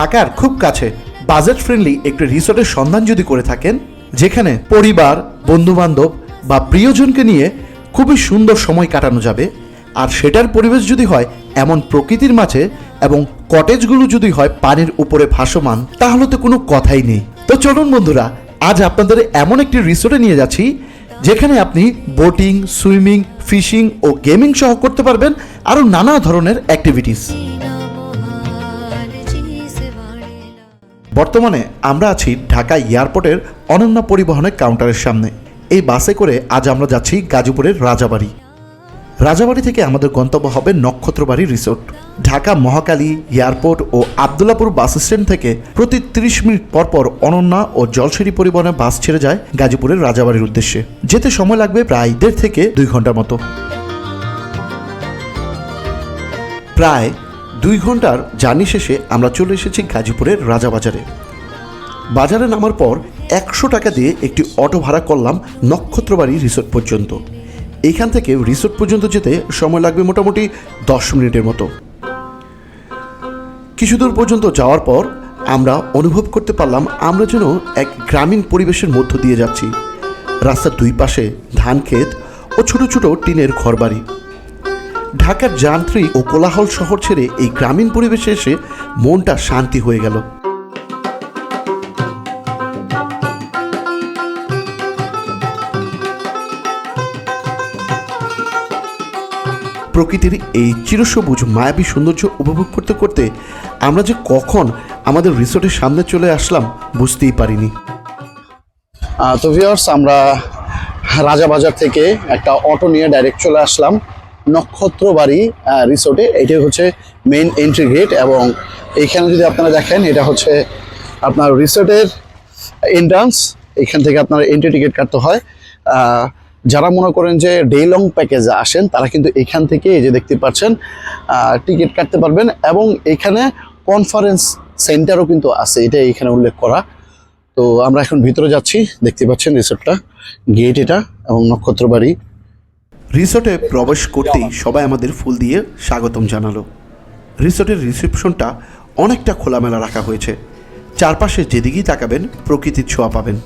ঢাকার খুব কাছে বাজেট ফ্রেন্ডলি একটি রিসোর্টের সন্ধান যদি করে থাকেন, যেখানে পরিবার, বন্ধুবান্ধব বা প্রিয়জনকে নিয়ে খুবই সুন্দর সময় কাটানো যাবে, আর সেটার পরিবেশ যদি হয় এমন প্রকৃতির মাঝে এবং কটেজগুলো যদি হয় পানির উপরে ভাসমান, তাহলে তো কোনো কথাই নেই। তো চলুন বন্ধুরা, আজ আপনাদের এমন একটি রিসোর্টে নিয়ে যাচ্ছি, যেখানে আপনি বোটিং, সুইমিং, ফিশিং ও গেমিং সহ করতে পারবেন আরও নানা ধরনের অ্যাক্টিভিটিস বর্তমানে আমরা আছি ঢাকা এয়ারপোর্টের অনন্য পরিবহনের কাউন্টারের সামনে। এই বাসে করে আজ আমরা যাচ্ছি গাজীপুরের রাজাবাড়ি। রাজাবাড়ি থেকে আমাদের গন্তব্য হবে নক্ষত্রবাড়ি রিসোর্ট। ঢাকা মহাকালী এয়ারপোর্ট ও আবদুল্লাপুর বাস স্ট্যান্ড থেকে প্রতি তিরিশ মিনিট পর পর অনন্যা ও জলসিঁড়ি পরিবহনে বাস ছেড়ে যায় গাজীপুরের রাজাবাড়ির উদ্দেশ্যে। যেতে সময় লাগবে প্রায় দেড় থেকে দুই ঘণ্টার মতো। প্রায় দুই ঘণ্টার জার্নি শেষে আমরা চলে এসেছি গাজীপুরের রাজাবাজারে। বাজারে নামার পর একশো টাকা দিয়ে একটি অটো ভাড়া করলাম নক্ষত্রবাড়ি রিসোর্ট পর্যন্ত। এখান থেকে রিসোর্ট পর্যন্ত যেতে সময় লাগবে মোটামুটি দশ মিনিটের মতো। কিছু দূর পর্যন্ত যাওয়ার পর আমরা অনুভব করতে পারলাম আমরা যেন এক গ্রামীণ পরিবেশের মধ্য দিয়ে যাচ্ছি। রাস্তার দুই পাশে ধান ক্ষেত ও ছোট ছোট টিনের ঘরবাড়ি। ঢাকার যান্ত্রিক ও কোলাহল শহর ছেড়ে এই গ্রামীণ পরিবেশে এসে মনটা শান্তি হয়ে গেল। প্রকৃতির এই চিরসবুজ, মায়াবী সৌন্দর্য উপভোগ করতে করতে আমরা যে কখন আমাদের রিসোর্টের সামনে চলে আসলাম বুঝতেই পারিনি। তো ভিউয়ার্স আমরা রাজাবাজার থেকে একটা অটো নিয়ে ডাইরেক্ট চলে আসলাম। নক্ষত্রবাড়ি রিসোর্টে এটাই হচ্ছে মেইন এন্ট্রি গেট এবং এইখানে যদি আপনারা দেখেন, এটা হচ্ছে আপনার রিসোর্টের এন্ট্রান্স এখান থেকে আপনার এন্ট্রি টিকিট কাটতে হয়। যারা মনে করেন যে ডে লং প্যাকেজে আসেন, তারা কিন্তু এখান থেকে এই যে দেখতে পাচ্ছেন টিকিট কাটতে পারবেন এবং এখানে কনফারেন্স সেন্টারও কিন্তু আছে এটা এখানে উল্লেখ করা। তো আমরা এখন ভিতরে যাচ্ছি, দেখতে পাচ্ছেন রিসোর্টটা গেট এটা এবং নক্ষত্রবাড়ি। রিসোর্টে প্রবেশ করতেই সবাই আমাদের ফুল দিয়ে স্বাগতম জানালো। রিসোর্টের রিসেপশনটা অনেকটা খোলামেলা রাখা হয়েছে। চারপাশে যেদিকেই তাকাবেন, প্রকৃতির ছোঁয়া পাবেন।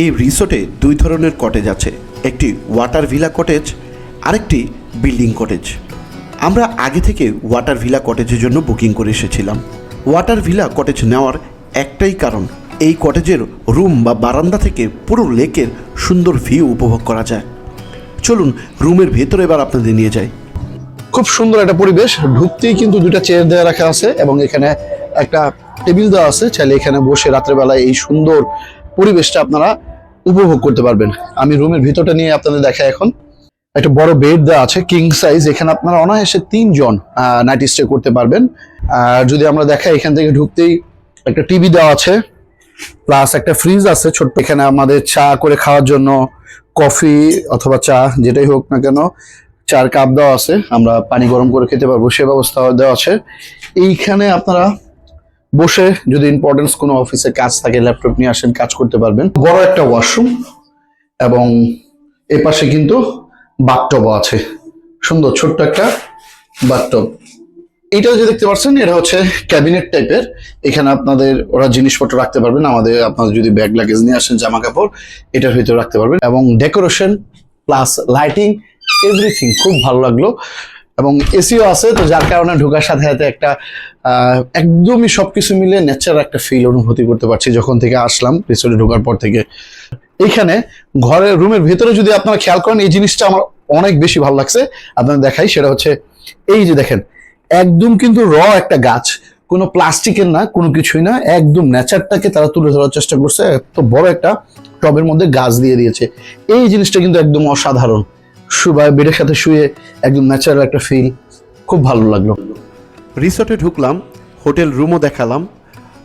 এই রিসোর্টে দুই ধরনের কটেজ আছে। একটি ওয়াটার ভিলা কটেজ আরেকটি বিল্ডিং কটেজ আমরা আগে থেকে ওয়াটার ভিলা কটেজের জন্য বুকিং করে এসেছিলাম। ওয়াটার ভিলা কটেজ নেওয়ার একটাই কারণ, এই কটেজের রুম বা বারান্দা থেকে পুরো লেকের সুন্দর ভিউ উপভোগ করা যায়। চলুন রুমের ভেতরে এবার আপনাদের নিয়ে যাই। খুব সুন্দর একটা পরিবেশ, ঢুকতেই কিন্তু দুটা চেয়ার দেওয়া রাখা আছে এবং এখানে একটা টেবিল দেওয়া আছে। চাইলে এখানে বসে রাত্রেবেলায় এই সুন্দর পরিবেশটা আপনারা উপভোগ করতে পারবেন। আমি রুমের ভিতরটা নিয়ে আপনাদের দেখাই এখন। একটা বড় বেড দেওয়া আছে কিং সাইজ এখানে আপনারা অনায়াসে তিনজন নাইট স্টে করতে পারবেন। আর যদি আমরা দেখাই, এখান থেকে ঢুকতেই একটা টিভি দেওয়া আছে প্লাস একটা ফ্রিজ আছে ছোট্ট। এখানে আমাদের চা করে খাওয়ার জন্য কফি অথবা চা, যেটাই হোক না কেন, চার কাপ দেওয়া আছে। আমরা পানি গরম করে খেতে পারব, সে ব্যবস্থা দেওয়া আছে। এইখানে আপনারা বসে যদি ইম্পর্টেন্স কোনো অফিসে কাজ থাকে ল্যাপটপ নিয়ে আসেন, কাজ করতে পারবেন। বড় একটা ওয়াশরুম এবং এ পাশে কিন্তু বাথটবও আছে। সুন্দর ছোট্ট একটা বাথটব এইটা যে দেখতে পাচ্ছেন, এটা হচ্ছে ক্যাবিনেট টাইপের এখানে আপনাদের ওরা জিনিসপত্র রাখতে পারবেন। আমাদের, আপনাদের যদি ব্যাগ লাগেজ নিয়ে আসেন জামা কাপড় এটার ভিতরে রাখতে পারবেন। এবং ডেকোরেশন প্লাস লাইটিং এভরিথিং খুব ভালো লাগল। এবং এসিও আছে, তো যার কারণে ঢোকার সাথে সাথে একটা একদমই সবকিছু মিলে ন্যাচারাল একটা ফিল অনুভূতি করতে পারছি যখন থেকে আসলাম রিসোর্টে ঢোকার পর থেকে। এইখানে ঘরের রুমের ভেতরে যদি আপনারা খেয়াল করেন, এই জিনিসটা আমার অনেক বেশি ভালো লাগছে। আপনাদের দেখাই, সেটা হচ্ছে, এই যে দেখেন, একদম কিন্তু র একটা গাছ। কোনো প্লাস্টিকের না, কোনো কিছুই না, একদম নেচারটাকে তারা তুলে ধরার চেষ্টা করছে। এত বড় একটা টবের মধ্যে গাছ দিয়ে দিয়েছে। এই জিনিসটা কিন্তু একদম অসাধারণ। শুয়ে বেডের সাথে শুয়ে একদম ন্যাচারাল একটা ফিল খুব ভালো লাগল। রিসোর্টে ঢুকলাম হোটেল রুমও দেখালাম।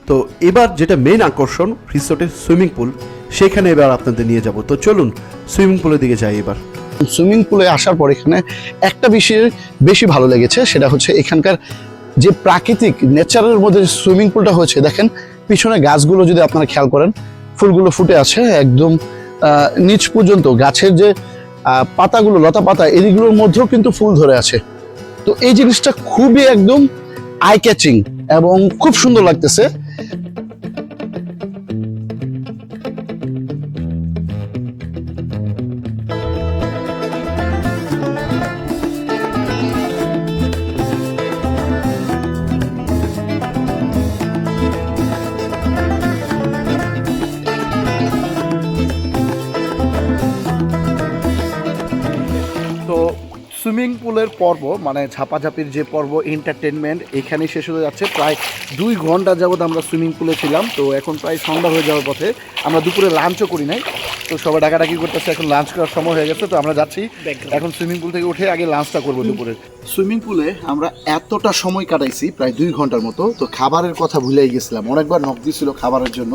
তো এবার যেটা মেন আকর্ষণ রিসোর্টের সুইমিং পুল সেখানে এবার আপনাদের নিয়ে যাব। তো চলুন সুইমিং পুলের দিকে যাই এবার। সুইমিং পুলে আসার পর এখানে একটা বিষয় বেশি ভালো লেগেছে সেটা হচ্ছে এখানকার যে প্রাকৃতিক নেচারের মধ্যে সুইমিং পুলটা হয়েছে দেখেন পিছনে গাছগুলো যদি আপনারা খেয়াল করেন ফুলগুলো ফুটে আছে একদম নিচ পর্যন্ত গাছের যে পাতাগুলো, লতা পাতা, এদিকগুলোর মধ্যেও কিন্তু ফুল ধরে আছে। তো এই জিনিসটা খুবই একদম আই ক্যাচিং এবং খুব সুন্দর লাগতেছে। সুইমিং পুলের পর্ব মানে ঝাপাঝাপির যে পর্ব এন্টারটেনমেন্ট এখানেই শেষ হয়ে যাচ্ছে। প্রায় দুই ঘণ্টা যাবত আমরা সুইমিং পুলে ছিলাম তো এখন প্রায় সন্ধ্যা হয়ে যাওয়ার পথে আমরা দুপুরে লাঞ্চও করি নাই। তো সবাই ডাকাডাকি করতেছে এখন লাঞ্চ করার সময় হয়ে গেছে তো আমরা যাচ্ছি। এখন সুইমিং পুল থেকে উঠে আগে লাঞ্চটা করব দুপুরে। সুইমিং পুলে আমরা এতটা সময় কাটাইছি প্রায় দুই ঘণ্টার মতো তো খাবারের কথা ভুলেই গেছিলাম। অনেকবার নক দিয়েছিল খাবারের জন্য।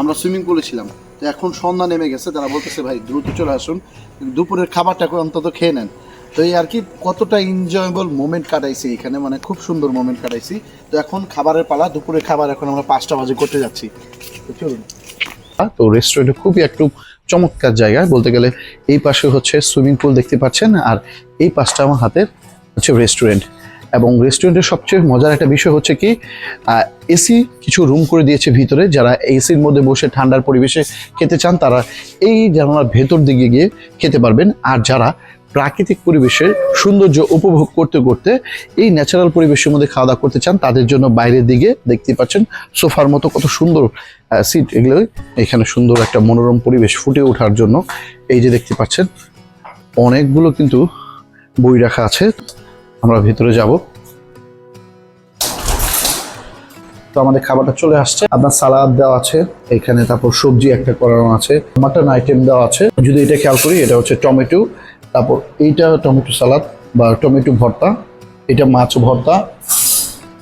আমরা সুইমিং পুলে ছিলাম। তো এখন সন্ধ্যা নেমে গেছে তারা বলতেছে ভাই দ্রুত চলে আসুন। দুপুরের খাবারটা অন্তত খেয়ে নেন। তো এই আর কি কতটা এনজয়েবল মোমেন্ট কাটাইছি এখানে মানে খুব সুন্দর মোমেন্ট কাটাইছি। তো এখন খাবারের পালা, দুপুরের খাবার এখন আমরা পাঁচটা বাজে করতে যাচ্ছি। তো চলুন। তো রেস্টুরেন্টে খুবই একটু চমৎকার জায়গা। বলতে গেলে এই পাশে হচ্ছে সুইমিং পুল দেখতে পাচ্ছেন, আর এই পাশটা আমার হাতের হচ্ছে রেস্টুরেন্ট এবং রেস্টুরেন্টের সবচেয়ে মজার একটা বিষয় হচ্ছে কি এসি কিছু রুম করে দিয়েছে ভিতরে। যারা এসির মধ্যে বসে ঠান্ডার পরিবেশে খেতে চান, তারা এই জানালার ভেতর দিকে গিয়ে খেতে পারবেন। আর যারা প্রাকৃতিক পরিবেশের সৌন্দর্য উপভোগ করতে করতে এই ন্যাচারাল পরিবেশের মধ্যে খাওয়া দাওয়া করতে চান, তাদের জন্য বাইরের দিকে দেখতে পাচ্ছেন সোফার মতো কত সুন্দর সিট এগুলো। এখানে সুন্দর একটা মনোরম পরিবেশ ফুটে ওঠার জন্য। এই যে দেখতে পাচ্ছেন, অনেকগুলো কিন্তু বই রাখা আছে। আমরা ভিতরে যাব। তো আমাদের খাবারটা চলে আসছে। আপনার সালাদ দেওয়া আছে, এখানে তারপর সবজি একটা করানো আছে, মাটন আইটেম দেওয়া আছে। যদি এটা খেয়াল করি, এটা হচ্ছে টমেটো তারপর এইটা টমেটো সালাদ বা টমেটো ভর্তা এটা মাছ ভর্তা।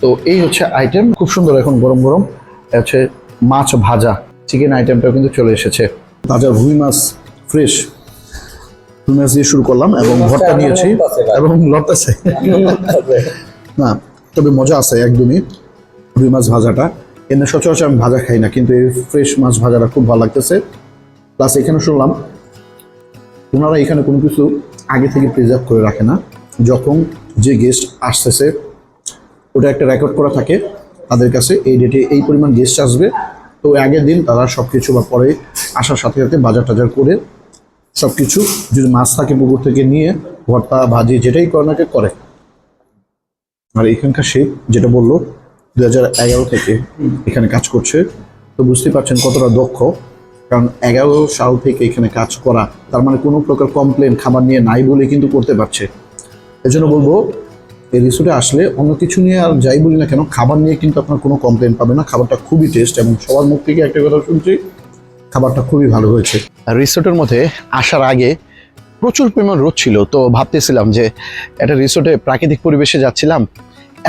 তো এই হচ্ছে আইটেম খুব সুন্দর এখন গরম গরম। হচ্ছে মাছ ভাজা চিকেন আইটেমটাও কিন্তু চলে এসেছে। তাজা রুই মাছ ফ্রেশ রুই মাছ দিয়ে শুরু করলাম এবং ভর্তা নিয়েছি। এবং না তবে মজা আছে একদমই রুই মাছ ভাজাটা। এমনি সচরাচর আমি ভাজা খাই না কিন্তু এই ফ্রেশ মাছ ভাজাটা খুব ভালো লাগতেছে। প্লাস এখানে শুনলাম ওনারা এখানে কোনো কিছু আগে থেকে প্রিজার্ভ করে রাখে না। যখন যে গেস্ট আসতেছে, ওটা একটা রেকর্ড করা থাকে তাদের কাছে, এই ডেটে এই পরিমাণ গেস্ট আসবে। তো আগের দিন তারা সব কিছু বা পরে আসার সাথে সাথে বাজার টাজার করে সব কিছু যদি মাছ থাকে পুকুর থেকে নিয়ে, ভর্তা, ভাজি, যেটাই করে নাকি করে। আর এখানকার শেখ যেটা বলল দু হাজার এগারো থেকে এখানে কাজ করছে। তো বুঝতেই পারছেন কতটা দক্ষ। কারণ এগারো সাল থেকে এখানে কাজ করা, তার মানে কোনো প্রকার কমপ্লেন খাবার নিয়ে নাই বলে কিন্তু করতে পারছে। এজন্য বলব, এই রিসোর্টে আসলে অন্য কিছু নিয়ে আর যাই বলি না কেন, খাবার নিয়ে কিন্তু আপনার কোনো কমপ্লেন পাবে না। খাবারটা খুবই টেস্ট এবং সবার মুখ থেকে একটা কথা শুনছি, খাবারটা খুবই ভালো হয়েছে। রিসোর্টের মধ্যে আসার আগে প্রচুর পরিমাণ রোদ ছিল, তো ভাবতেছিলাম যে একটা রিসোর্টে প্রাকৃতিক পরিবেশে যাচ্ছিলাম,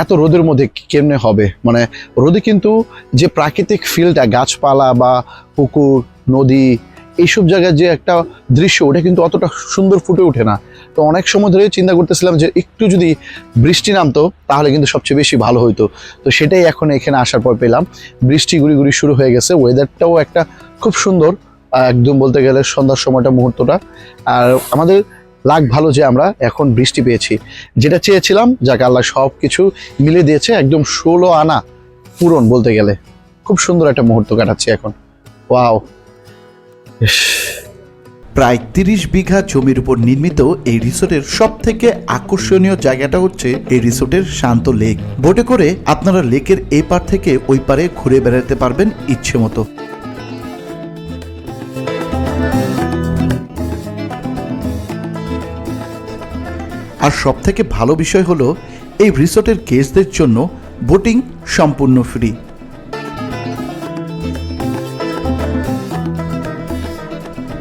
এত রোদের মধ্যে কেমনে হবে? মানে রোদে কিন্তু যে প্রাকৃতিক ফিলটা গাছপালা বা পুকুর নদী, এইসব জায়গায় যে একটা দৃশ্য, ওটা কিন্তু অতটা সুন্দর ফুটে ওঠে না। তো অনেক সময় ধরে চিন্তা করতেছিলাম যে একটু যদি বৃষ্টি নামতো, তাহলে কিন্তু সবচেয়ে বেশি ভালো হতো তো সেটাই এখন এখানে আসার পর পেলাম। বৃষ্টি গুড়ি গুড়ি শুরু হয়ে গেছে। ওয়েদারটাও একটা খুব সুন্দর, একদম বলতে গেলে সন্ধ্যার সময়টা, মুহূর্তটা। আর আমাদের লাগ ভালো যে আমরা এখন বৃষ্টি পেয়েছি। যেটা চেয়েছিলাম, যাকে আল্লাহ সব কিছু মিলে দিয়েছে, একদম ষোলো আনা পূরণ বলতে গেলে। খুব সুন্দর একটা মুহূর্ত কাটাচ্ছি এখন। ওয়াও প্রায় তিরিশ বিঘা জমির উপর নির্মিত এই রিসোর্টের সব থেকে আকর্ষণীয় জায়গাটা হচ্ছে এই রিসোর্টের শান্ত লেক। বোটে করে আপনারা লেকের এই পার থেকে ওই পারে ঘুরে বেড়াতে পারবেন ইচ্ছে মতো। আর সব থেকে ভালো বিষয় হলো, এই রিসোর্টের গেস্টদের জন্য বোটিং সম্পূর্ণ ফ্রি।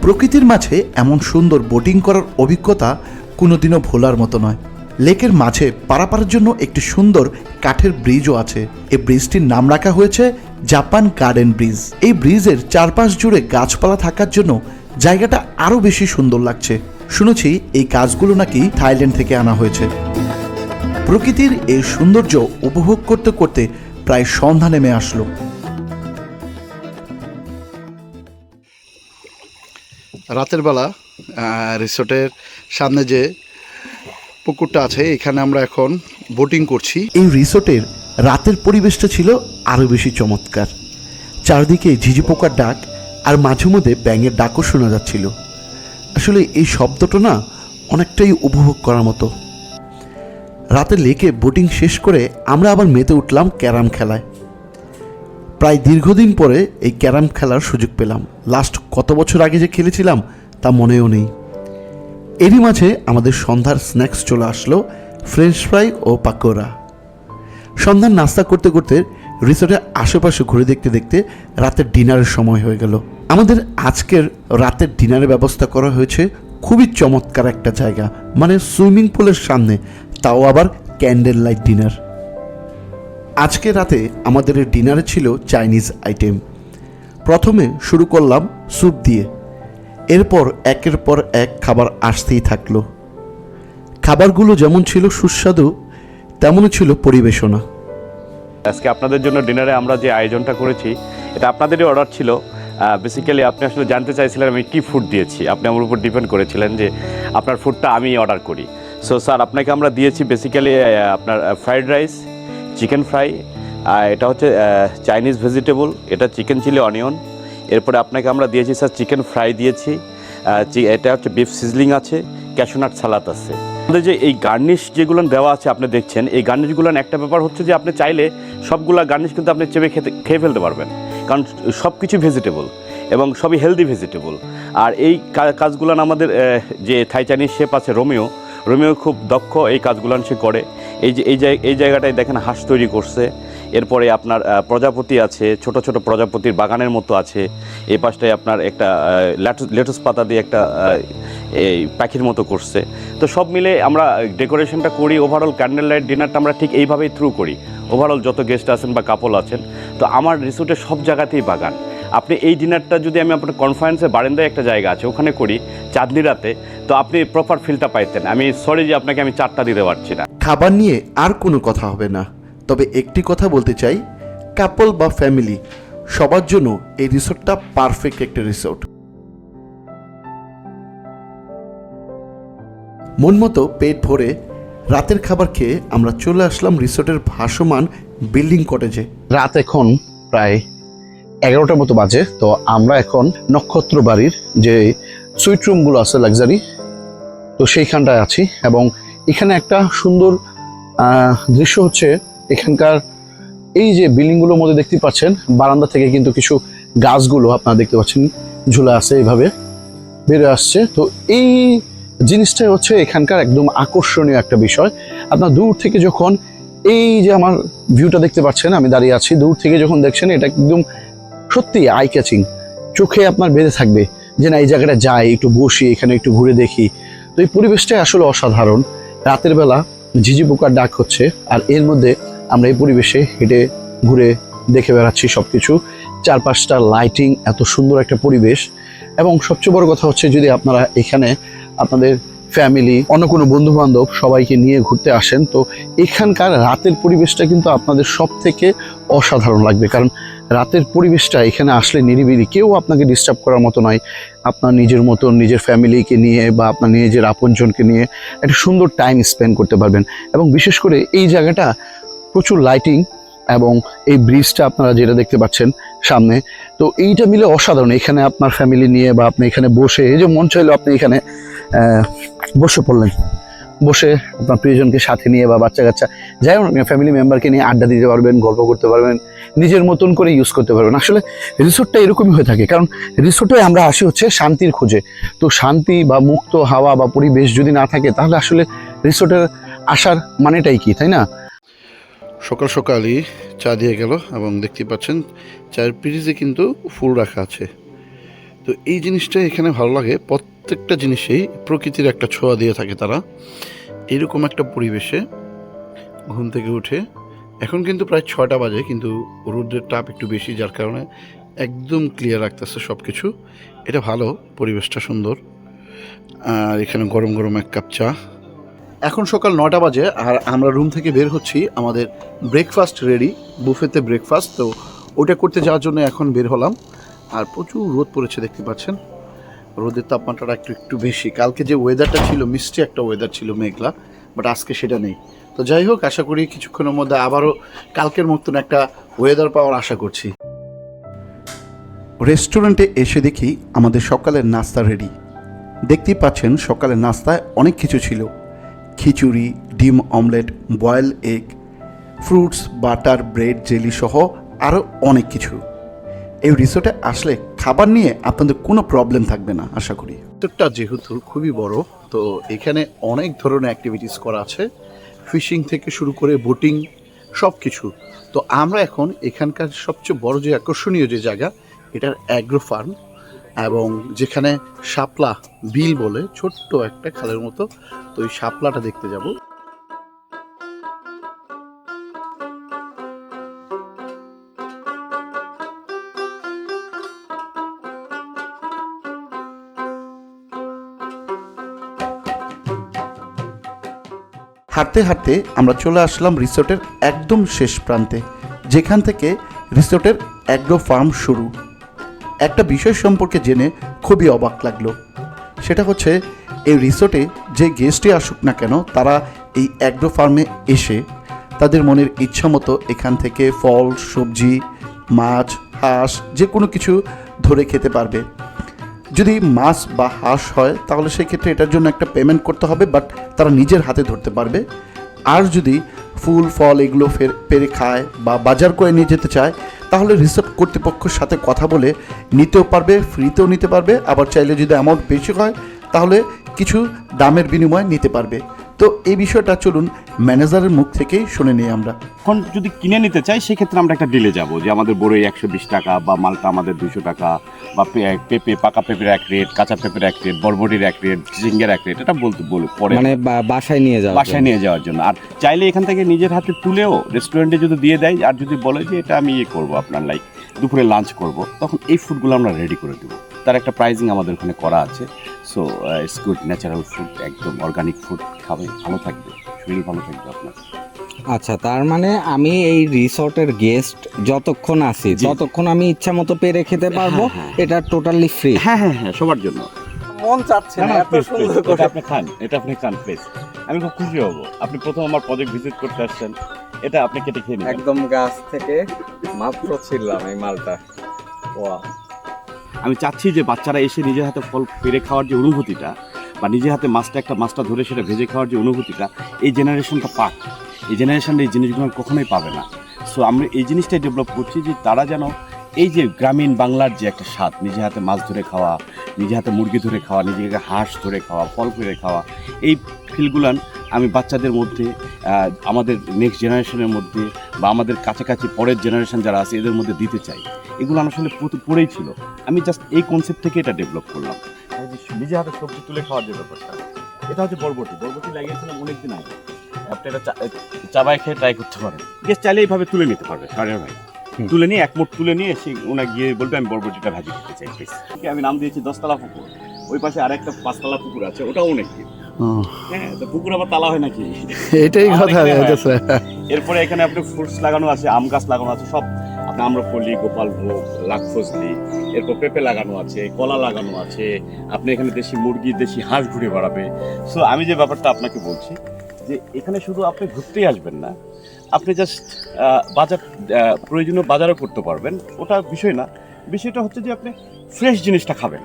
প্রকৃতির মাঝে এমন সুন্দর বোটিং করার অভিজ্ঞতা কোনোদিনও ভোলার মতো নয়। লেকের মাঝে পারাপারের জন্য একটি সুন্দর কাঠের ব্রিজও আছে। এই ব্রিজটির নাম রাখা হয়েছে জাপান গার্ডেন ব্রিজ এই ব্রিজের চারপাশ জুড়ে গাছপালা থাকার জন্য জায়গাটা আরও বেশি সুন্দর লাগছে। শুনেছি এই কাজগুলো নাকি থাইল্যান্ড থেকে আনা হয়েছে। প্রকৃতির এই সৌন্দর্য উপভোগ করতে করতে প্রায় সন্ধ্যা নেমে আসলো। রাতের বেলা রিসোর্টের সামনে যে পুকুরটা আছে, এখানে আমরা এখন বোটিং করছি। এই রিসোর্টের রাতের পরিবেশটা ছিল আরও বেশি চমৎকার। চারদিকে ঝিঝি পোকার ডাক আর মাঝে মধ্যে ব্যাঙের ডাকও শোনা যাচ্ছিল। আসলে এই শব্দটা না অনেকটাই উপভোগ করার মতো। রাতে লেকে বোটিং শেষ করে আমরা আবার মেতে উঠলাম ক্যারাম খেলায়। প্রায় দীর্ঘদিন পরে এই ক্যারাম খেলার সুযোগ পেলাম। লাস্ট কত বছর আগে যে খেলেছিলাম, তা মনেও নেই। এরই মাঝে আমাদের সন্ধ্যার স্ন্যাক্স চলে আসলো ফ্রেঞ্চ ফ্রাই ও পাকোড়া। সন্ধ্যার নাস্তা করতে করতে রিসোর্টের আশেপাশে ঘুরে দেখতে দেখতে রাতের ডিনারের সময় হয়ে গেল। আমাদের আজকের রাতের ডিনারের ব্যবস্থা করা হয়েছে খুবই চমৎকার একটা জায়গা মানে সুইমিং পুলের সামনে, তাও আবার ক্যান্ডেল লাইট ডিনার আজকে রাতে আমাদের ডিনারে ছিল চাইনিজ আইটেম। প্রথমে শুরু করলাম স্যুপ দিয়ে। এরপর একের পর এক খাবার আসতেই থাকল। খাবারগুলো যেমন ছিল সুস্বাদু, তেমনই ছিল পরিবেশনা। আজকে আপনাদের জন্য ডিনারে আমরা যে আয়োজনটা করেছি, এটা আপনাদেরই অর্ডার ছিল। বেসিক্যালি আপনি আসলে জানতে চাইছিলেন আমি কী ফুড দিয়েছি। আপনি আমার উপর ডিপেন্ড করেছিলেন যে আপনার ফুডটা আমি অর্ডার করি। সো স্যার আপনাকে আমরা দিয়েছি বেসিক্যালি আপনার ফ্রাইড রাইস চিকেন ফ্রাই, আর এটা হচ্ছে চাইনিজ ভেজিটেবল, এটা চিকেন চিলি অনিয়ন। এরপরে আপনাকে আমরা দিয়েছি, স্যার, চিকেন ফ্রাই দিয়েছি। এটা হচ্ছে বিফ সিজলিং আছে, ক্যাশোনাট সালাদ আছে। আমাদের যে এই গার্নিশ যেগুলো দেওয়া আছে, আপনি দেখছেন, এই গার্নিশগুলো একটা ব্যাপার হচ্ছে যে আপনি চাইলে সবগুলা গার্নিশ কিন্তু আপনি চেপে খেতে, খেয়ে ফেলতে পারবেন। কারণ সব কিছু ভেজিটেবল এবং সবই হেলদি ভেজিটেবল। আর এই কাজগুলান আমাদের যে থাই চাইনিজ শেপ আছে রোমিও রোমিও খুব দক্ষ এই কাজগুলান সে করে। এই যে, এই এই জায়গাটায় দেখেন হাঁস তৈরি করছে। এরপরে আপনার প্রজাপতি আছে, ছোট ছোট প্রজাপতির বাগানের মতো আছে। এই পাশটায় আপনার একটা লেটুস পাতা দিয়ে একটা এই পাখির মতো করছে। তো সব মিলে আমরা ডেকোরেশনটা করি ওভারঅল ক্যান্ডেল লাইট ডিনারটা আমরা ঠিক এইভাবেই থ্রু করি। ওভারঅল যত গেস্ট আছেন বা কাপল আছেন, তো আমার রিসোর্টে সব জায়গাতেই বাগান। আপনি এই ডিনারটা যদি আমি আপনার কনফারেন্সে বারান্দায় একটা জায়গা আছে ওখানে করি চাঁদনি রাতে তো আপনি প্রপার ফিলটা পাইতেন। আমি সরি যে আপনাকে আমি চারটা দিতে পারছি না। খাবার নিয়ে আর কোনো কথা হবে না। তবে একটি কথা বলতে চাই কাপল বা ফ্যামিলি সবার জন্য এই রিসোর্টটা পারফেক্ট একটা রিসোর্ট মন মতো পেট ভরে রাতের খাবার খেয়ে আমরা চলে আসলাম রিসোর্টের ভাসমান বিল্ডিং কটেজে রাত এখন প্রায় এগারোটার মতো বাজে, তো আমরা এখন নক্ষত্র বাড়ির যে সুইট রুমগুলো আছে লাক্সারি তো সেইখানটায় আছি এবং এখানে একটা সুন্দর দৃশ্য হচ্ছে এখানকার এই যে বিল্ডিংগুলোর মধ্যে দেখতে পাচ্ছেন, বারান্দা থেকে কিন্তু কিছু গাছগুলো আপনারা দেখতে পাচ্ছেন, ঝুলে আছে এইভাবে বেড়ে আসছে। তো এই জিনিসটাই হচ্ছে এখানকার একদম আকর্ষণীয় একটা বিষয়। আপনার দূর থেকে যখন এই যে আমার ভিউটা দেখতে পাচ্ছেন, আমি দাঁড়িয়ে আছি, দূর থেকে যখন দেখছেন, এটা একদম সত্যি আই ক্যাচিং চোখে আপনার বেঁধে থাকবে যে না, এই জায়গাটা যাই একটু বসি, এখানে একটু ঘুরে দেখি। তো এই পরিবেশটাই আসলে অসাধারণ। রাতের বেলা ঝিঝি পোকার ডাক হচ্ছে আর এর মধ্যে আমরা এই পরিবেশে হেঁটে ঘুরে দেখে বেড়াচ্ছি সব কিছু চারপাশটা লাইটিং এত সুন্দর একটা পরিবেশ। এবং সবচেয়ে বড় কথা হচ্ছে যদি আপনারা এখানে আপনাদের ফ্যামিলি অন্য কোনো বন্ধু বান্ধব সবাইকে নিয়ে ঘুরতে আসেন, তো এখানকার রাতের পরিবেশটা কিন্তু আপনাদের সব থেকে অসাধারণ লাগবে। কারণ রাতের পরিবেশটা এখানে আসলে নিরিবিলি। কেউ আপনাকে ডিস্টার্ব করার মতো নয়। আপনার নিজের মতন, নিজের ফ্যামিলিকে নিয়ে বা আপনার নিজের আপনজনকে নিয়ে একটা সুন্দর টাইম স্পেন্ড করতে পারবেন। এবং বিশেষ করে এই জায়গাটা প্রচুর লাইটিং এবং এই ব্রিজটা আপনারা যেটা দেখতে পাচ্ছেন সামনে, তো এইটা মিলে অসাধারণ। এখানে আপনার ফ্যামিলি নিয়ে বা আপনি এখানে বসে, এই যে মন চাইলো আপনি এখানে বসে পড়লেন। বসে আপনার প্রিয়জনকে সাথে নিয়ে বা বাচ্চা কাচ্চা, যাই হোক ফ্যামিলি মেম্বারকে নিয়ে আড্ডা দিতে পারবেন, গল্প করতে পারবেন, নিজের মতন করে ইউজ করতে পারবেন। আসলে রিসোর্টটা এরকমই হয়ে থাকে, কারণ রিসোর্টে আমরা আসি হচ্ছে শান্তির খোঁজে। তো শান্তি বা মুক্ত হাওয়া বা পরিবেশ যদি না থাকে, তাহলে আসলে রিসোর্টের আসার মানেটাই কি, তাই না? সকাল সকালই চা দিয়ে গেল এবং দেখতে পাচ্ছেন চায়ের পিরিজে কিন্তু ফুল রাখা আছে। তো এই জিনিসটা এখানে ভালো লাগে। প্রত্যেকটা জিনিসেই প্রকৃতির একটা ছোঁয়া দিয়ে থাকে তারা। এরকম একটা পরিবেশে ঘুম থেকে উঠে, এখন কিন্তু প্রায় ছয়টা বাজে, কিন্তু রোদের তাপ একটু বেশি, যার কারণে একদম ক্লিয়ার রাখতেছে সব কিছু এটা ভালো, পরিবেশটা সুন্দর। আর এখানে গরম গরম এক কাপ চা। এখন সকাল নটা বাজে, আর আমরা রুম থেকে বের হচ্ছি আমাদের ব্রেকফাস্ট রেডি বুফেতে ব্রেকফাস্ট তো ওটা করতে যাওয়ার জন্য এখন বের হলাম। আর প্রচুর রোদ পড়েছে, দেখতে পাচ্ছেন। রোদের তাপমাত্রাটা একটু একটু বেশি। কালকে যে ওয়েদারটা ছিল, মিষ্টি একটা ওয়েদার ছিল মেঘলা বাট আজকে সেটা নেই। তো যাই হোক, আশা করি কিছুক্ষণের মধ্যে আবারও কালকের মতন একটা ওয়েদার পাওয়ার আশা করছি। রেস্টুরেন্টে এসে দেখি আমাদের সকালের নাস্তা রেডি দেখতেই পাচ্ছেন সকালের নাস্তায় অনেক কিছু ছিল। খিচুড়ি, ডিম omelette boil egg fruits butter bread jelly সহ আরও অনেক কিছু। এই রিসোর্টে আসলে খাবার নিয়ে আপনাদের কোনো প্রবলেম থাকবে না, আশা করি। উত্তরটা যেহেতু খুবই বড়, তো এখানে অনেক ধরনের অ্যাক্টিভিটিস করা আছে। ফিশিং থেকে শুরু করে বোটিং সব কিছু তো আমরা এখন এখানকার সবচেয়ে বড় যে আকর্ষণীয় যে জায়গা, এটার অ্যাগ্রো ফার্ম এবং যেখানে শাপলা বিল বলে ছোট্ট একটা খালের মতো। তো ওই শাপলাটা দেখতে যাব। হাঁটতে হাঁটতে আমরা চলে আসলাম রিসোর্টের একদম শেষ প্রান্তে, যেখান থেকে রিসোর্টের অ্যাগ্রো ফার্ম শুরু। একটা বিষয় সম্পর্কে জেনে খুবই অবাক লাগল। সেটা হচ্ছে, এই রিসোর্টে যে গেস্টই আসুক না কেন, তারা এই অ্যাগ্রো ফার্মে এসে তাদের মনের ইচ্ছা মতো এখান থেকে ফল, সবজি, মাছ, হাঁস যে কোনো কিছু ধরে খেতে পারবে। যদি মাস বা হাঁস হয়, তাহলে সেক্ষেত্রে এটার জন্য একটা পেমেন্ট করতে হবে বাট তারা নিজের হাতে ধরতে পারবে। আর যদি ফুল, ফল এগুলো ফের, পেরে খায় বা বাজার করে নিয়ে যেতে চায়, তাহলে রিসোর্ট কর্তৃপক্ষের সাথে কথা বলে নিতেও পারবে ফ্রিতেও নিতে পারবে। আবার চাইলে যদি অ্যামাউন্ট বেশি হয়, তাহলে কিছু দামের বিনিময়ে নিতে পারবে। তো এই বিষয়টা চলুন ম্যানেজারের মুখ থেকে শুনে নিই আমরা। এখন যদি কিনে নিতে চাই সেক্ষেত্রে আমরা একটা ডিলে যাব যে আমাদের বড়ই একশো বিশ টাকা বা মালটা আমাদের দুশো টাকা বা পে- পেঁপে পাকা পেঁপের এক রেট কাঁচা পেঁপের এক রেট বরবটির এক রেট ঝিঙ্গের এক রেট এটা বলতে বলে পরে মানে বা- বাসায় নিয়ে যাওয়া বাসায় নিয়ে যাওয়ার জন্য। আর চাইলে এখান থেকে নিজের হাতে তুলেও রেস্টুরেন্টে যদি দিয়ে দেয় আর যদি বলে যে এটা আমি ইয়ে করব আপনার লাইক দুপুরে লাঞ্চ করব তখন এই ফুডগুলো আমরা রেডি করে দেবো। তার একটা প্রাইজিং আমাদের ওখানে করা আছে। So it's good natural food একদম অর্গানিক ফুড খাবে ভালো থাকবে শরীর ভালো থাকবে আপনার। আচ্ছা তার মানে আমি এই রিসর্টের গেস্ট যতক্ষণ আছি জি। ততক্ষণ আমি ইচ্ছা মতো পেরে খেতে পারব হ্যাঁ, এটা টোটালি ফ্রি হ্যাঁ হ্যাঁ হ্যাঁ সবার জন্য। মন চাচ্ছে না, please, please, এটা আপনি খান এটা আপনি খান প্লিজ আমি খুব খুশি হব। আপনি প্রথম আমার প্রজেক্ট ভিজিট করতে আসছেন এটা আপনি কেটে খেয়ে নেবেন। একদম গাছ থেকে মাত্র ছিলাম এই মালটা। ওয়া আমি চাচ্ছি যে বাচ্চারা এসে নিজের হাতে ফল পেরে খাওয়ার যে অনুভূতিটা, বা নিজের হাতে মাছটা, একটা মাছটা ধরে সেটা ভেজে খাওয়ার যে অনুভূতিটা, এই জেনারেশনটা পাক। এই জেনারেশনটা এই জিনিসগুলো কখনোই পাবে না। সো আমরা এই জিনিসটাই ডেভেলপ করছি যে তারা যেন এই যে গ্রামীণ বাংলার যে একটা স্বাদ নিজে হাতে মাছ ধরে খাওয়া নিজে হাতে মুরগি ধরে খাওয়া, নিজেকে হাঁস ধরে খাওয়া, ফল পেরে খাওয়া, এই ফিলগুলান আমি বাচ্চাদের মধ্যে আমাদের নেক্সট জেনারেশনের মধ্যে বা আমাদের কাছাকাছি পরের জেনারেশন যারা আছে এদের মধ্যে দিতে চাই। এগুলো আমার আসলে প্রচুর পড়েই ছিল। আমি জাস্ট এই কনসেপ্ট থেকে এটা ডেভেলপ করলাম। নিজে হাতে সবজি তুলে খাওয়ার যে ব্যাপারটা এটা হচ্ছে বরবটি। বরবটি লাগিয়েছিলাম অনেকদিন আগে। আপনি এটা চা- চাবায় খেয়ে ট্রাই করতে পারেন। গেস চাইলে এইভাবে তুলে নিতে পারবে সারের ভাই। তুলে নিয়ে এক মুঠ তুলে নিয়ে সে ওনা গিয়ে বলবে আমি বরবটিটা ভাজি খেতে চাই প্লিজ আমি নাম দিয়েছি দশতলা পুকুর। ওই পাশে আরেকটা পাঁচতলা পুকুর আছে ওটাও অনেক তো পুকুর আবার তালা হয় নাকি? এটাই কথা হয়। এরপরে এখানে আপনি ফ্রুটস লাগানো আছে আম গাছ লাগানো আছে সব আপনি আম্রপল্লি গোপালভোগ লাখফজলি এরপর পেঁপে লাগানো আছে কলা লাগানো আছে আপনি এখানে দেশি মুরগি দেশি হাঁস ঘুরে বেড়াবে। সো আমি যে ব্যাপারটা আপনাকে বলছি যে এখানে শুধু আপনি ঘুরতেই আসবেন না আপনি জাস্ট বাজার প্রয়োজনীয় বাজারও করতে পারবেন ওটা বিষয় না। বিষয়টা হচ্ছে যে আপনি ফ্রেশ জিনিসটা খাবেন।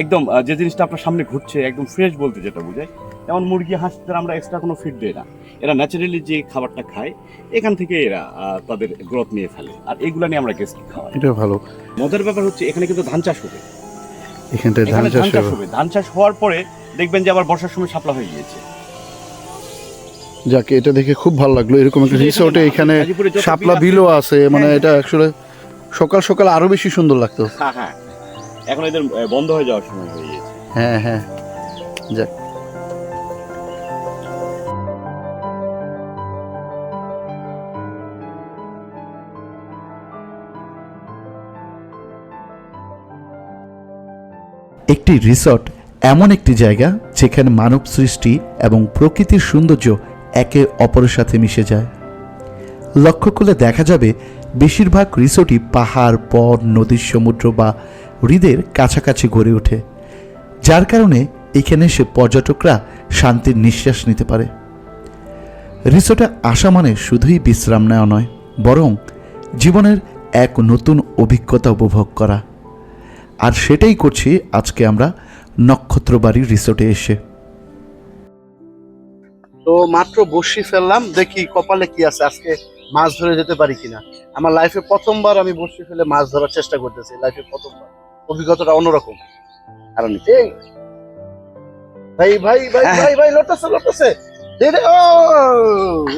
একদম যে জিনিসটা আপনার সামনে ঘুরছে একদম ফ্রেশ বলতে যেটা বোঝায় যেমন মুরগি হাঁসদের আমরা এক্সট্রা কোনো ফিড দেই না। এরা ন্যাচারালি যে খাবারটা খায় এখান থেকে এরা তাদের গ্রোথ নিয়ে ফেলে। আর এইগুলা নিয়ে আমরা গেস্ট খাওয়াই এটা ভালো। মজার ব্যাপার হচ্ছে এখানে কিন্তু ধান চাষ হবে। এখানটায় ধান চাষ ধান চাষ হবে। ধান চাষ হওয়ার পরে দেখবেন যে আবার বর্ষার সময় শাপলা হয়ে গিয়েছে। যাকে এটা দেখে খুব ভালো লাগল। এরকম একটা রিসোর্টে এখানে শাপলা বিলও আছে মানে হ্যাঁ, এটা আসলে সকাল সকাল আরও বেশি সুন্দর লাগতো। হ্যাঁ হ্যাঁ। এখন এদের বন্ধ হয়ে যাওয়ার সময় হয়ে গিয়েছে। হ্যাঁ হ্যাঁ। যাক। একটি রিসর্ট এমন একটি জায়গা যেখানে মানব সৃষ্টি এবং প্রকৃতির সৌন্দর্য একে অপরের সাথে মিশে যায়। লক্ষ্য করলে দেখা যাবে, বেশিরভাগ রিসোর্টই পাহাড় পর নদীর সমুদ্র বা হ্রদের কাছাকাছি গড়ে ওঠে, যার কারণে এখানে এসে পর্যটকরা শান্তির নিঃশ্বাস নিতে পারে। রিসোর্টে আসা মানে শুধুই বিশ্রাম নেওয়া নয়, বরং জীবনের এক নতুন অভিজ্ঞতা উপভোগ করা। আর সেটাই করছি আজকে আমরা নক্ষত্রবাড়ি রিসোর্টে এসে। তো মাত্র বসি ফেললাম, দেখি কপালে কি আছে, আজকে মাছ ধরে যেতে পারি কিনা। আমার লাইফে প্রথমবার আমি বসি ফেলে মাছ ধরার চেষ্টা করতেছি লাইফে প্রথমবার। অভিজ্ঞতাটা অন্যরকম। কারণ এই। ভাই ভাই ভাই ভাই ভাই লটছে লটছে দে দে, ও,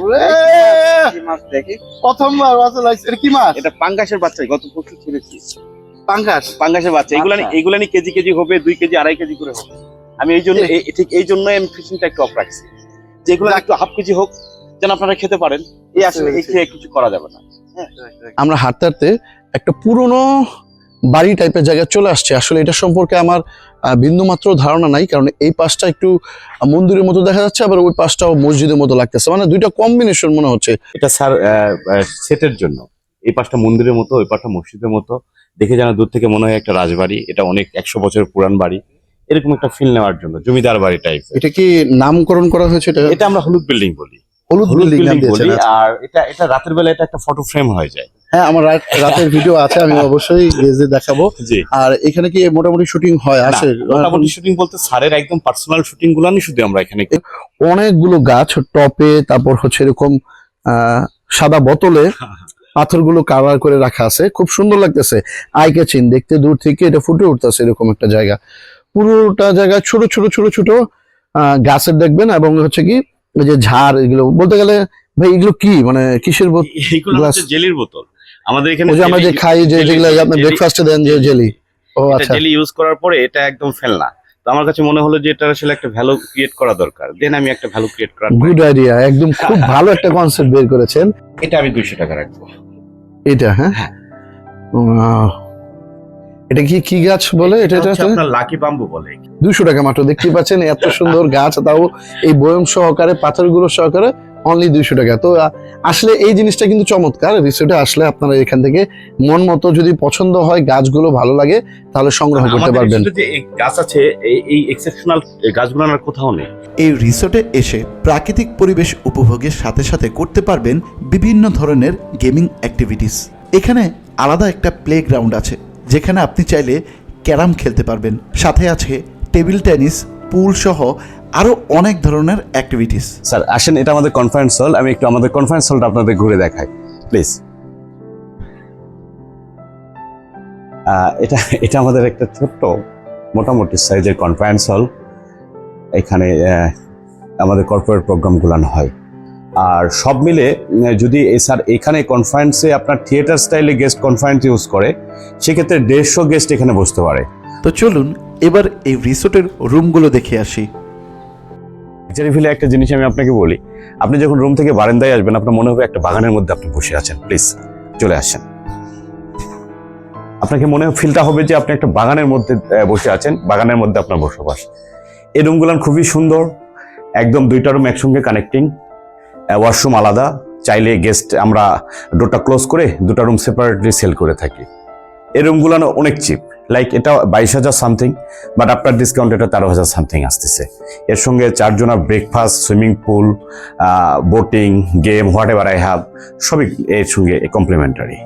ওরে, মাছ দেখি? প্রথমবার মাছ লাগছে কি মাছ? এটা পাঙ্গাসের বাচ্চা গত বছর ছেড়েছি। পাঙ্গাস? পাঙ্গাসের বাচ্চা। এগুলা আচ্ছা। এগুলা নিয়ে কেজি কেজি হবে দুই কেজি আড়াই কেজি করে হবে। আমি এই জন্য এই- ঠিক এই জন্যই আমি ফিশিংটা একটু অফ রাখছি। যেগুলো একটু হাফ কেজি হোক যেন আপনারা খেতে পারেন। এই আসলে এই খেয়ে কিছু করা যাবে না। আমরা হাঁটতে হাঁটতে একটা পুরনো বাড়ি টাইপের জায়গায় চলে আসছে। আসলে এটা সম্পর্কে আমার বিন্দুমাত্র ধারণা নাই কারণ এই পাশটা একটু মন্দিরের মতো দেখা যাচ্ছে আবার ওই পাশটাও মসজিদের মতো লাগতেছে। মানে দুইটা কম্বিনেশন মনে হচ্ছে। এটা স্যার সেটের জন্য। এই পাশটা মন্দিরের মতো ওই পাশটা মসজিদের মতো। দেখে যেন দূর থেকে মনে হয় একটা রাজবাড়ি। এটা অনেক একশো বছরের পুরান বাড়ি। এরকম একটা ফিল নেওয়ার জন্য জমিদার বাড়ি টাইপ এটা কি নামকরণ করা হয়েছে এটা? এটা আমরা হলুদ বিল্ডিং বলি। হলুদ হলুদ বিল্ডিং বলি। আর এটা এটা রাতের বেলা এটা একটা ফটো ফ্রেম হয়ে যায়। হ্যাঁ আমার রাত- রাতের ভিডিও আছে আমি অবশ্যই গেজে দেখাবো। আর এখানে কি মোটামুটি শুটিং হয়? আসে মোটামুটি শুটিং বলতে স্যারের একদম পার্সোনাল শুটিং গুলানি শুধু আমরা এখানে অনেকগুলো গাছ টপে তারপর হচ্ছে এরকম সাদা বোতলে পাথরগুলো কাভার করে রাখা আছে। খুব সুন্দর লাগতেছে। আই ক্যাচিং দেখতে দূর থেকে এটা ফুটে উঠতেছে এরকম একটা জায়গা। পুরোটা জায়গা ছোট ছোট ছোট ছোট গাছের দেখবেন এবং হচ্ছে কি যে ঝাড় এগুলো বলতে গেলে ভাই এগুলো কি? মানে কিসের বোতল. জেলির বোতল। আমাদের এখানে যে আমরা যে খাই যে যেগুলো আপনি ব্রেকফাস্টে দেন যে জেলি ও আচ্ছা। জেলি ইউজ করার পরে এটা একদম ফেলনা। তো আমার কাছে মনে হলো যে এটা আসলে একটা ভ্যালু ক্রিয়েট করা দরকার। দেন আমি একটা ভ্যালু ক্রিয়েট করার গুড আইডিয়া একদম খুব ভালো একটা কনসেপ্ট বের করেছেন। এটা আমি দুইশো টাকা রাখব। এটা হ্যাঁ? হ্যাঁ। এটা কি কি গাছ বলে? এটা এটা আপনার লাকি বাম্বু বলে। দুশো টাকা মাত্র দেখতে পাচ্ছেন এত সুন্দর গাছ। তাও এই বয়ম সহকারে পাথরগুলো সহকারে অনলি দুইশো টাকা। তো আসলে এই জিনিসটা কিন্তু চমৎকার। রিসোর্টে আসলে আপনারা এখান থেকে মন মতো যদি পছন্দ হয় গাছগুলো ভালো লাগে তাহলে সংগ্রহ করতে পারবেন। যে গাছ আছে এই- এই এক্সেপশনাল গাছগুলো আর কোথাও নেই। এই রিসোর্টে এসে প্রাকৃতিক পরিবেশ উপভোগের সাথে সাথে করতে পারবেন বিভিন্ন ধরনের গেমিং অ্যাক্টিভিটিস এখানে আলাদা একটা প্লে গ্রাউন্ড আছে যেখানে আপনি চাইলে ক্যারাম খেলতে পারবেন। সাথে আছে টেবিল টেনিস পুল সহ আরও অনেক ধরনের অ্যাক্টিভিটিস স্যার, আসেন, এটা আমাদের কনফারেন্স হল আমি একটু আমাদের কনফারেন্স হলটা আপনাদের ঘুরে দেখাই। প্লিজ এটা এটা আমাদের একটা ছোট্ট, মোটামুটি সাইজের কনফারেন্স হল এখানে আমাদের কর্পোরেট প্রোগ্রামগুলো হয়। আর সব মিলে যদি স্যার এখানে কনফারেন্সে আপনার থিয়েটার স্টাইলে গেস্ট কনফারেন্স ইউজ করে, সেক্ষেত্রে দেড়শো গেস্ট এখানে বসতে পারে। তো চলুন এবার এই রিসোর্টের রুমগুলো দেখে আসি। লাক্সারি একটা জিনিস আমি আপনাকে বলি। আপনি যখন রুম থেকে বারান্দায় আসবেন, আপনার মনে হবে একটা বাগানের মধ্যে আপনি বসে আছেন। প্লিজ, চলে আসেন। আপনাকে মনে ফিলটা হবে যে আপনি একটা বাগানের মধ্যে বসে আছেন। বাগানের মধ্যে আপনার বসবাস। এই রুমগুলো খুবই সুন্দর। একদম দুইটা রুম একসঙ্গে কানেক্টিং। ওয়াশরুম আলাদা। চাইলে গেস্ট আমরা ডোরটা ক্লোজ করে দুটা রুম সেপারেটলি সেল করে থাকি। এই রুমগুলো অনেক চিপ। লাইক এটা বাইশ হাজার সামথিং বাট আপনার ডিসকাউন্ট এটা তেরো হাজার সামথিং আসতেছে। এর সঙ্গে চারজনের breakfast swimming pool boating game whatever I have সবই এর সঙ্গে কমপ্লিমেন্টারি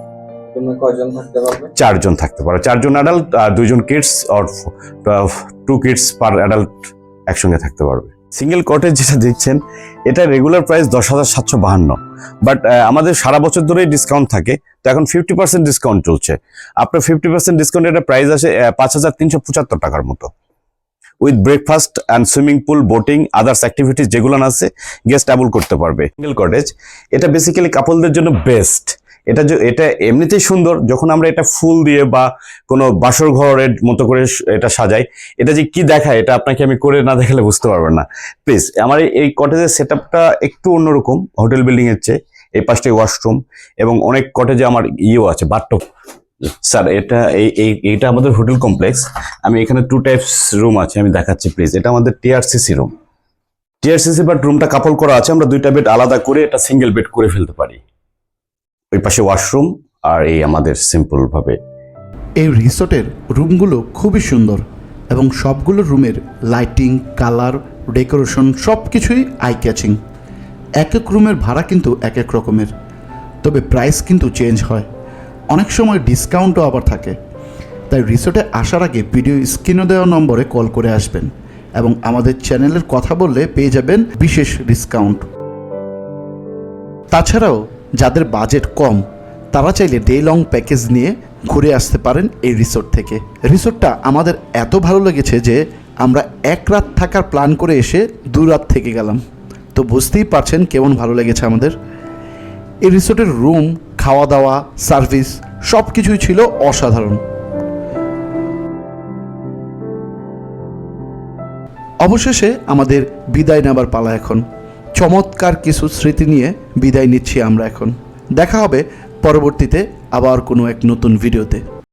চারজন থাকতে পারো। চারজন অ্যাডাল্ট আর দুইজন kids or two kids per adult একসঙ্গে থাকতে পারবে। সিঙ্গেল কটেজ যেটা দেখছেন এটা রেগুলার প্রাইস দশ হাজার সাতশো বাহান্ন। বাট আমাদের সারা বছর ধরেই ডিসকাউন্ট থাকে, তো এখন ফিফটি পার্সেন্ট ডিসকাউন্ট চলছে। আপনার ফিফটি পার্সেন্ট ডিসকাউন্ট এটা প্রাইস আসে পাঁচ হাজার তিনশো পঁচাত্তর টাকার মতো। With breakfast and swimming pool boating others activities যেগুলো আছে গেস্ট অ্যাবল করতে পারবে। সিঙ্গেল কটেজ এটা বেসিক্যালি কাপলদের জন্য বেস্ট এটা এটা এমনিতেই সুন্দর, যখন আমরা এটা ফুল দিয়ে বা কোনো বাসর ঘরের মতো করে এটা সাজাই, এটা যে কি দেখায়, এটা আপনাকে আমি করে না দেখালে বুঝতে পারবেন না। প্লিজ আমার এই- কটেজের সেট একটু অন্যরকম হোটেল বিল্ডিং এর চেয়ে, এই পাশটায় ওয়াশরুম এবং অনেক কটেজে আমার ইয়েও আছে বাথটব স্যার এটা এই- এইটা আমাদের হোটেল কমপ্লেক্স আমি এখানে টু টাইপস রুম আছে, আমি দেখাচ্ছি প্লিজ এটা আমাদের টিআরসিসি রুম টিআরসিসি বাট রুমটা কাপল করা আছে, আমরা দুইটা বেড আলাদা করে এটা সিঙ্গেল বেড করে ফেলতে পারি। ওই পাশে ওয়াশরুম আর এই আমাদের সিম্পল ভাবে এই রিসোর্টের রুমগুলো খুবই সুন্দর এবং সবগুলো রুমের লাইটিং, কালার, ডেকোরেশন সব কিছুই আই ক্যাচিং এক এক রুমের ভাড়া কিন্তু এক এক রকমের, তবে প্রাইস কিন্তু চেঞ্জ হয়। অনেক সময় ডিসকাউন্টও আবার থাকে। তাই রিসোর্টে আসার আগে ভিডিও স্ক্রিনে দেওয়া নম্বরে কল করে আসবেন এবং আমাদের চ্যানেলের কথা বললে পেয়ে যাবেন বিশেষ ডিসকাউন্ট। তাছাড়াও যাদের বাজেট কম, তারা চাইলে ডে লং প্যাকেজ নিয়ে ঘুরে আসতে পারেন এই রিসোর্ট থেকে। রিসোর্টটা আমাদের এত ভালো লেগেছে যে আমরা এক রাত থাকার প্ল্যান করে এসে দু রাত থেকে গেলাম। তো বুঝতেই পারছেন কেমন ভালো লেগেছে আমাদের। এই রিসোর্টের রুম খাওয়া দাওয়া সার্ভিস সব কিছুই ছিল অসাধারণ। অবশেষে আমাদের বিদায় নেবার পালা এখন। চমৎকার কিছু স্মৃতি নিয়ে বিদায় নিচ্ছি আমরা এখন। দেখা হবে পরবর্তীতে আবার কোনো এক নতুন ভিডিওতে।